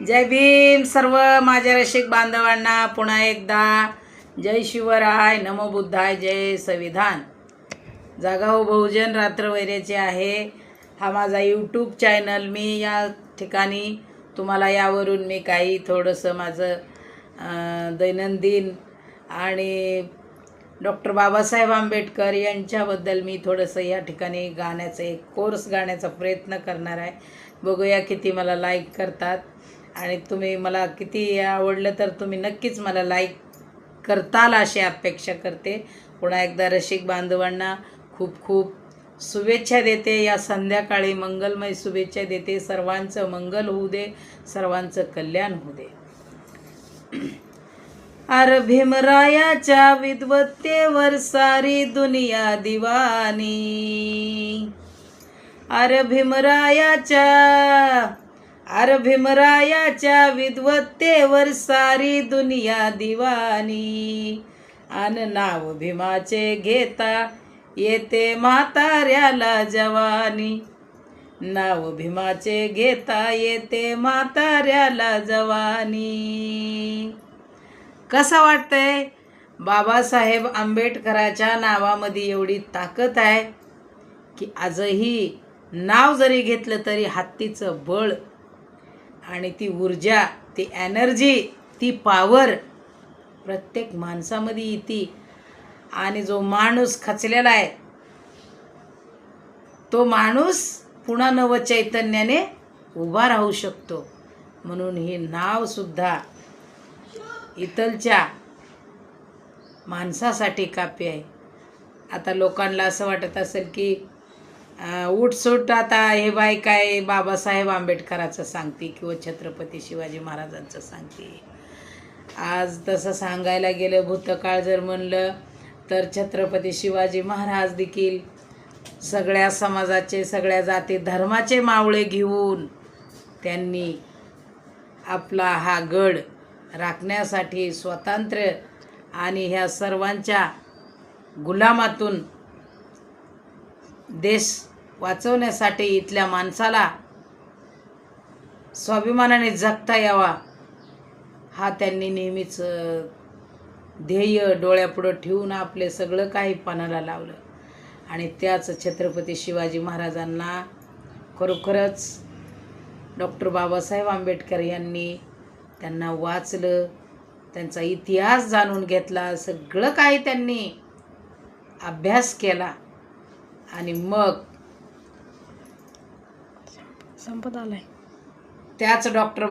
जय भीम सर्व माझ्या रसिक बांधवांना पुन्हा एकदा जय शिवराय नमो बुद्धाय जय संविधान. जागाऊ हो बहुजन रात्रवैरेचे आहे. हा माझा यूट्यूब चॅनल मी या ठिकाणी तुम्हाला यावरून मी काही थोडंसं माझं दैनंदिन आणि डॉक्टर बाबासाहेब आंबेडकर यांच्याबद्दल मी थोडंसं या ठिकाणी गाण्याचं एक कोर्स गाण्याचा प्रयत्न करणार आहे. बघूया किती मला लाईक करतात. आणि तुम्ही मला किती आवडलं तर तुम्ही नक्कीच मला लाईक करताल अशी अपेक्षा करते. पुन्हा एकदा रसिक बांधवांना खूप खूप शुभेच्छा देते. या संध्याकाळी मंगलमय शुभेच्छा देते. सर्वांचं मंगल होऊ दे सर्वांचं कल्याण होऊ दे. अर भीमरायाच्या विद्वत्तेवर सारी दुनिया दिवानी. अर भीमरायाच्या अर भीमरायाच्या विद्वत्तेवर सारी दुनिया दिवानी. अन नाव भीमाचे घेता येते म्हाताऱ्याला जवानी. नाव भीमाचे घेता येते म्हाताऱ्याला जवानी. कसं वाटतंय? बाबासाहेब आंबेडकराच्या नावामध्ये एवढी ताकद आहे की आजही नाव जरी घेतलं तरी हत्तीचं बळ आणि ती ऊर्जा ती एनर्जी ती पावर प्रत्येक माणसामध्ये येते. आणि जो माणूस खचलेला आहे तो माणूस पुन्हा नव चैतन्याने उभा राहू शकतो. म्हणून हे नावसुद्धा इथलच्या माणसासाठी काप्य आहे. आता लोकांना असं वाटत असेल की उठसूट आता हे बाय काय बाबासाहेब आंबेडकराचं सांगते किंवा छत्रपती शिवाजी महाराजांचं सांगते. आज तसं सांगायला गेलं भूतकाळ जर म्हणलं तर छत्रपती शिवाजी महाराज देखील सगळ्या समाजाचे सगळ्या जाती धर्माचे मावळे घेऊन त्यांनी आपला हा गड राखण्यासाठी स्वातंत्र्य आणि ह्या सर्वांच्या गुलामातून देश वाचवण्यासाठी इथल्या माणसाला स्वाभिमानाने जगता यावा हा त्यांनी नेहमीच ध्येय डोळ्यापुढं ठेवून आपले सगळं काही पणाला लावलं. आणि त्याच छत्रपती शिवाजी महाराजांना खरोखरच डॉक्टर बाबासाहेब आंबेडकर यांनी त्यांना वाचलं त्यांचा इतिहास जाणून घेतला सगळं काही त्यांनी अभ्यास केला. आणि मग संपत आलाय. त्याच डॉक्टर